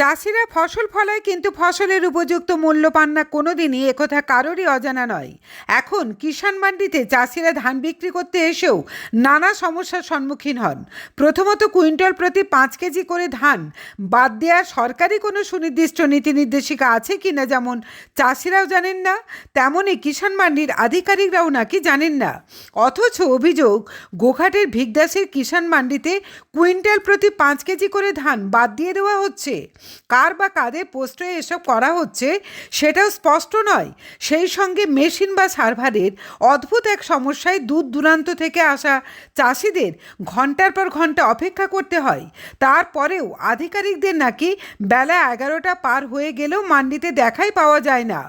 চাষিরা ফসল ফলায় কিন্তু ফসলের উপযুক্ত মূল্য পান না কোনোদিনই একথা কারোরই অজানা নয়। এখন কিষাণ মান্ডিতে চাষিরা ধান বিক্রি করতে এসেও নানা সমস্যার সম্মুখীন হন। প্রথমত কুইন্টাল প্রতি পাঁচ কেজি করে ধান বাদ দেওয়া সরকারি কোনো সুনির্দিষ্ট নীতি নির্দেশিকা আছে কিনা যেমন চাষিরাও জানেন না তেমনই কিষাণ মান্ডির আধিকারিকরাও নাকি জানেন না। অথচ অভিযোগ, গোঘাটের ভিগদাসের কিষাণ মান্ডিতে কুইন্টাল প্রতি পাঁচ কেজি করে ধান বাদ দিয়ে দেওয়া হচ্ছে। কার বা কাদের পোস্টে এসব করা হচ্ছে সেটাও স্পষ্ট নয়। সেই সঙ্গে মেশিন বা সার্ভারের অদ্ভুত এক সমস্যায় দূর দূরান্ত থেকে আসা চাষিদের ঘণ্টার পর ঘণ্টা অপেক্ষা করতে হয়। তারপরেও আধিকারিকদের নাকি বেলা এগারোটা পার হয়ে গেলেও মান্ডিতে দেখাই পাওয়া যায় না।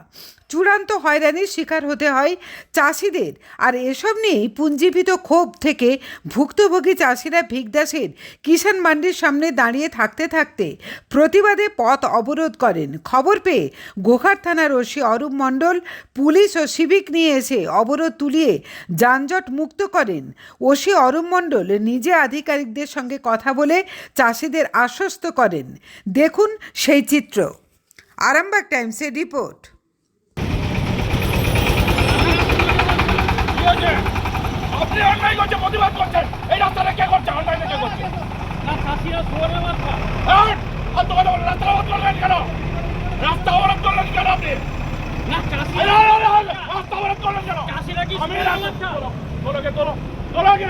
চূড়ান্ত হয়রানির শিকার হতে হয় চাষিদের। আর এসব নিয়েই পুঞ্জীভূত ক্ষোভ থেকে ভুক্তভোগী চাষিরা ভিগদাসের কিষাণ মান্ডির সামনে দাঁড়িয়ে থাকতে থাকতে প্রতিবাদে পথ অবরোধ করেন। খবর পেয়ে গোঘাট থানার ওসি অরূপ মণ্ডল পুলিশ ও সিভিক নিয়ে এসে অবরোধ তুলিয়ে যানজট মুক্ত করেন। ওসি অরূপ মণ্ডল নিজে আধিকারিকদের সঙ্গে কথা বলে চাষিদের আশ্বস্ত করেন। দেখুন সেই চিত্র। আরামবাগ টাইমসের রিপোর্ট। কি হয়েছে? আপনি অন্যায় করছেন প্রতিবাদ করছেন এই রাস্তাটা কে করছে অন্যায় কে করছে হ্যাঁ? রাস্তা অবরোধ করলেন কেন রাস্তা অবরোধ করলেন কেন আপনি রাস্তা অবরোধ করলেন কেন আমি রাস্তা তোলোকে তোলো তোলোকে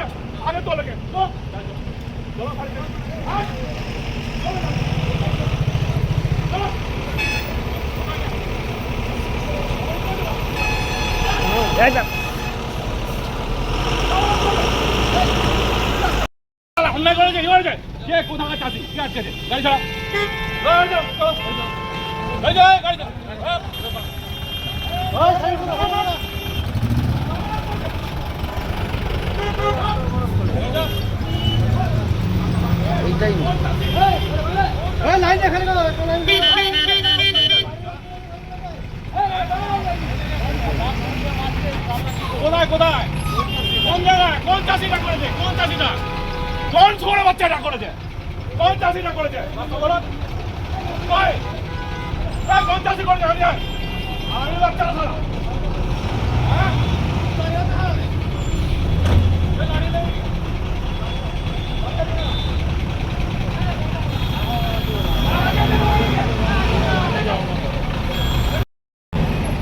আগে তোলোকে তোলো গাড়িতে। হ্যাঁ? তোলো গাড়ি। তোলো। অন্যায় করেছে কি করেছে কে কোথাকার চাষি কে আটকেছে গাড়ি ছাড়া গাড়ি ছাড়া, গাড়ি ছাড়া, গাড়ি ছাড়া, গাড়ি লাইন হ্যাঁ। এই, গাড়ি ছাড়া। কোথায় কোথায় কোন জায়গায় কোন চাষিটা করেছে কোন চাষিটা কোন ছোট বাচ্চাটা করেছে? কোন চাষিটা করেছে? এই, কোন চাষি করেছে? আমি। আমি বাচ্চাটা ছাড়া হ্যাঁ?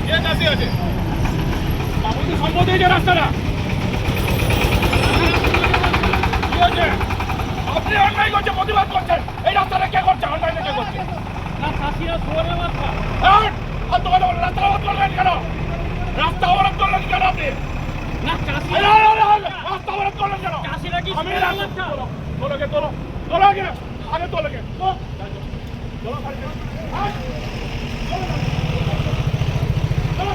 এই, চাষি আছে। বাবুজি রাস্তাটা কি হয়েছে? আপনি অন্যায় করছেন প্রতিবাদ করছেন। এই রাস্তাটা কে করছে? অন্যায় কে করছে? হ্যাঁ? আর তোমার তোমার রাস্তা অবরোধ করলেন কেন? রাস্তা অবরোধ করলেন কেন আপনি? না আরে, চাষিরা আরে, আরে, আরে, রাস্তা অবরোধ করলেন কেন? আমি তোলো তোলোকে তোলো। তোলো আগে আগে তোলোকে তো তোলো। গাড়িতে। হ্যাঁ? তোলো গাড়ি। তোলো।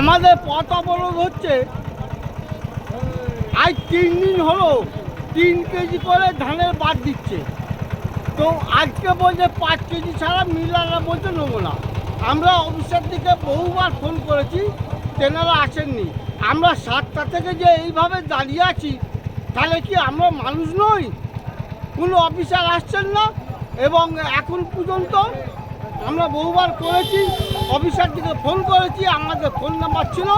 আমাদের পথ অবরোধ হচ্ছে। আজ তিন দিন হলো তিন কেজি করে ধানের বাদ দিচ্ছে। তো আজকে বলছে পাঁচ কেজি ছাড়া মিলারা বলছে নেব না। আমরা অফিসের দিকে বহুবার ফোন করেছি, তেনারা আসেননি। আমরা সাতটা থেকে যে এইভাবে দাঁড়িয়ে আছি, তাহলে কি আমরা মানুষ নই? কোনো অফিসার আসছেন না? এবং এখন পর্যন্ত আমরা বহুবার করেছি অফিসার দিকে ফোন করেছি আমাদের ফোন নাম্বার ছিল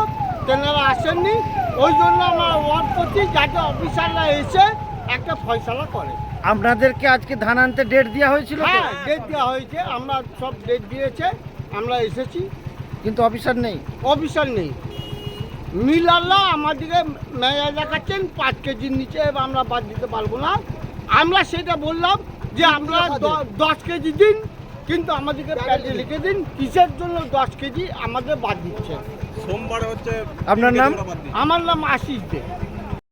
তেনারা আসেননি। ওই জন্য আমরা ওয়ার্ড করছি যাতে অফিসাররা এসে একটা ফয়সালা করে। আপনাদেরকে আজকে ধান আনতে ডেট দেওয়া হয়েছিল হ্যাঁ ডেট দেওয়া হয়েছে আমরা সব ডেট দিয়েছে আমরা এসেছি। কিন্তু অফিসার নেই? অফিসার নেই। মিলাল্লা আমাদেরকে মেয়া দেখাচ্ছেন পাঁচ কেজির নিচে এবার আমরা বাদ দিতে পারব না। আমরা সেটা বললাম যে আমরা দ- দশ কেজি দিন কিন্তু আমাদেরকে প্যাডে লিখে দিন কিসের জন্য দশ কেজি আমাদের বাদ দিচ্ছে? সোমবার হচ্ছে আপনার নাম? আমার নাম আশিস দে।